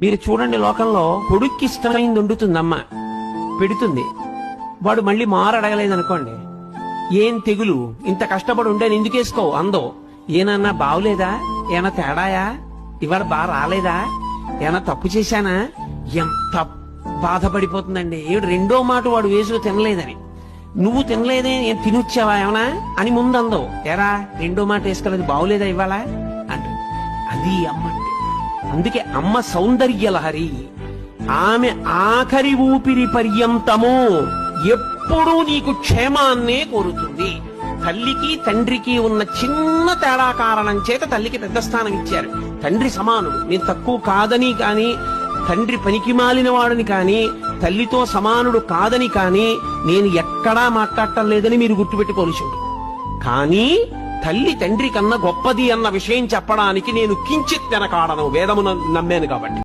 మీరు చూడండి లోకంలో కొడుక్కి ఇష్టమైంది వండుతుంది అమ్మ పెడుతుంది. వాడు మళ్ళీ మారడగలేదు అనుకోండి ఏం తెగులు? ఇంత కష్టపడి ఉండే ఎందుకేసుకో? అందో ఏనన్నా బావులేదా? ఏనా తేడాయా? ఇవాళ బాగా రాలేదా? ఏనా తప్పు చేశానా? ఎంత బాధపడిపోతుందండి. ఏడు రెండో మాట వాడు వేసుకు తినలేదని. నువ్వు తినలేదే ఏం తినొచ్చావా ఏమన్నా? అని ముందు అందో ఎరా రెండో మాట వేసుకోలేదు బావులేదా ఇవాళ? అంటు అది అమ్మంటే అందుకే అమ్మ సౌందర్య లహరి ఆమె ఆఖరి ఊపిరి పర్యంతము ఎప్పుడూ నీకు క్షేమాన్నే కోరుతుంది. తల్లికి తండ్రికి ఉన్న చిన్న తేడా కారణం చేత తల్లికి పెద్ద స్థానం ఇచ్చారు. తండ్రి సమానుడు. నేను తక్కువ కాదని కాని తండ్రి పనికి మాలిన వాడని కాని తల్లితో సమానుడు కాదని కాని నేను ఎక్కడా మాట్లాడటం లేదని మీరు గుర్తుపెట్టుకోవాల్సింది కానీ తల్లి తండ్రి కన్నా గొప్పది అన్న విషయం చెప్పడానికి నేను కించిత్ వెనకాడను. వేదమున నమ్మాను కాబట్టి.